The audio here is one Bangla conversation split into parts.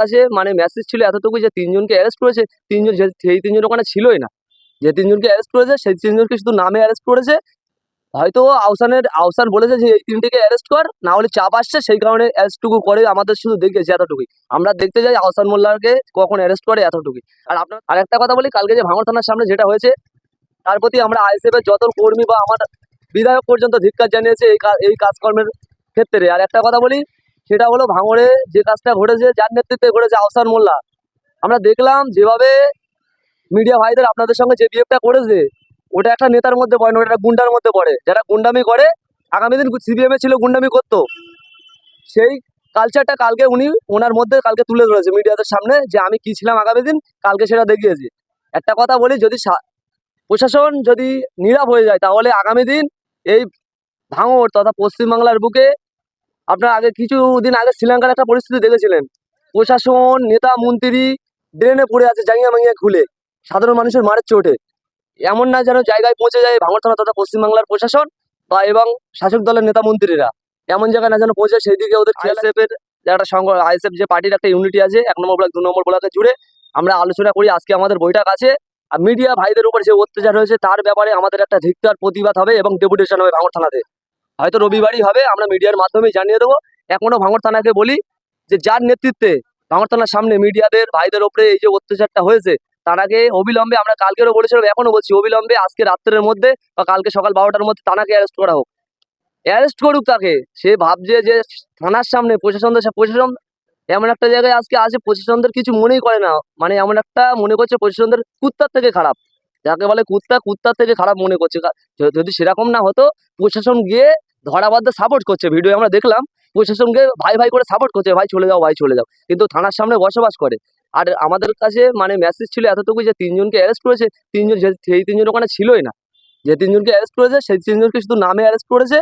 কাছে মানে মেসেজ ছিল এতটুকু যে তিনজনকে অ্যারেস্ট করেছে, তিনজন সেই তিনজন ওখানে ছিলই না। যে তিনজনকে অ্যারেস্ট করেছে, সেই তিনজনকে শুধু নামে অ্যারেস্ট করেছে। হয়তো আহসানের আহসান বলেছে যে, এই তিনটিকে অ্যারেস্ট কর না হলে চাপ আসছে, সেই কারণে অ্যারেস্টটুকু করে আমাদের শুধু দেখেছে এতটুকুই। আমরা দেখতে যাই আহসান মোল্লাকে কখন অ্যারেস্ট করে এতটুকুই। আর আপনার আর একটা কথা বলি, কালকে যে ভাঙড় থানার সামনে যেটা হয়েছে, তার প্রতি আমরা আইএসএফ এর যত কর্মী বা আমার বিধায়ক পর্যন্ত ধিক্কার জানিয়েছে এই এই কাজকর্মের ক্ষেত্রে। আর একটা কথা বলি সেটা হলো ভাঙড়ে যে কাজটা ঘটেছে, যার নেতৃত্বে ঘটেছে আহসান মোল্লা। আমরা দেখলাম যেভাবে মিডিয়া ভাইদের আপনাদের সঙ্গে যে বিহেভটা করেছে, ওটা একটা নেতার মধ্যে পড়ে না, ওটা গুন্ডার মধ্যে পড়ে। যারা গুন্ডামি করে, আগামী দিন সিবিএম ছিল গুন্ডামি করতো। সেই কালচারটা কালকে উনি ওনার মধ্যে কালকে তুলে ধরেছে মিডিয়াদের সামনে যে আমি কি ছিলাম আগামী দিন, কালকে সেটা দেখিয়েছি। একটা কথা বলি, যদি প্রশাসন যদি নীরব হয়ে যায়, তাহলে আগামী দিন এই ভাঙড় তথা পশ্চিমবাংলার বুকে আপনার আগে কিছুদিন আগে শ্রীলঙ্কার একটা পরিস্থিতি দেখেছিলেন। প্রশাসন, নেতা, মন্ত্রী ড্রেনে পড়ে আছে, জাঙ্গিয়া মাঙ্গিয়া খুলে। সাধারণ মানুষের মারের চোটে। এমন না যেন জায়গায় পৌঁছে যায় ভাঙড় থানা তথা পশ্চিমবাংলার প্রশাসন বা এবং শাসক দলের নেতা মন্ত্রীরা। এমন জায়গায় না যেন পৌঁছে সেই দিকে ওদের আইএসএফ এর যে একটা সংঘ আইএসএফ যে পার্টির একটা ইউনিটি আছে, এক নম্বর ব্লক দু নম্বর ব্লকে জুড়ে আমরা আলোচনা করি, আজকে আমাদের বৈঠক আছে। আর মিডিয়া ভাইদের উপর যে অত্যাচার হয়েছে, তার ব্যাপারে আমাদের একটা ধিক্কার, প্রতিবাদ হবে এবং ডেপুটেশন হবে ভাঙড় থানাতে হয়তো রবিবারই হবে, আমরা মিডিয়ার মাধ্যমে জানিয়ে দেবো। এখনও ভাঙড় থানাকে বলি যে, যার নেতৃত্বে ভাঙড় থানার সামনে মিডিয়াদের, ভাইদের ওপরে এই যে অত্যাচারটা হয়েছে তারাকে অবিলম্বে আমরা কালকেরও বলেছিলাম, এখনও বলছি অবিলম্বে আজকে রাত্রের মধ্যে বা কালকে সকাল বারোটার মধ্যে তানাকে অ্যারেস্ট করা হোক। অ্যারেস্ট করুক তাকে, সে ভাবছে যে, থানার সামনে প্রশাসনদের প্রশাসন এমন একটা জায়গায় আজকে আছে, প্রশাসনদের কিছু মনেই করে না। মানে এমন একটা মনে করছে প্রশাসনদের কুত্তার থেকে খারাপ। যাকে বলে কুত্তা, কুত্তার থেকে খারাপ মনে করছে। যদি সেরকম না হতো, প্রশাসন গিয়ে ধরাবাধ্যে সাপোর্ট করছে। ভিডিও আমরা দেখলাম প্রশাসনকে ভাই ভাই করে সাপোর্ট করছে, ভাই চলে যাও, ভাই চলে যাও। কিন্তু থানার সামনে বসবাস করে। আর আমাদের কাছে মানে মেসেজ ছিল এতটুকু যে তিনজনকে অ্যারেস্ট করেছে, তিনজন সেই তিনজন ওখানে ছিলই না। যে তিনজনকে অ্যারেস্ট করেছে, সেই তিনজনকে শুধু নামে অ্যারেস্ট করেছে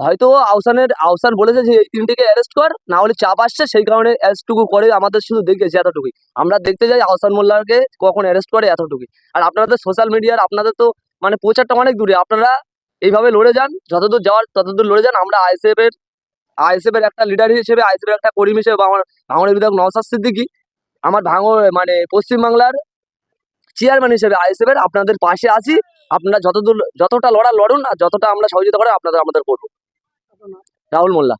হয়তো আহসানের, আহসান বলেছে যে, এই তিনটিকে অ্যারেস্ট কর, না হলে চাপ আসছে, সেই কারণে অ্যারেস্টটুকু করে আমাদের শুধু দেখেছে এতটুকুই। আমরা দেখতে যাই আহসান মোল্লাকে কখন অ্যারেস্ট করে এতটুকুই। আর আপনাদের সোশ্যাল মিডিয়ার আপনাদের তো মানে প্রচারটা অনেক দূরে। আপনারা এইভাবে লড়ে যান, যতদূর যাওয়ার, ততদূর লড়ে যান। আমরা আইএসএফ এর আইএসএফ এর একটা লিডার হিসেবে আইএসএফ এর একটা কর্মী হিসেবে আমার ভাঙড়ের বিধায়ক নওসাদ সিদ্দিকী, আমার ভাঙড় মানে পশ্চিমবাংলার চেয়ারম্যান হিসেবে আইএসএফ এর আপনাদের পাশে আছি। আপনারা যতদূর, যতটা লড়া লড়ুন, আর যতটা আমরা সহযোগিতা করে আপনাদের, আমাদের করব। রাহুল মোল্লা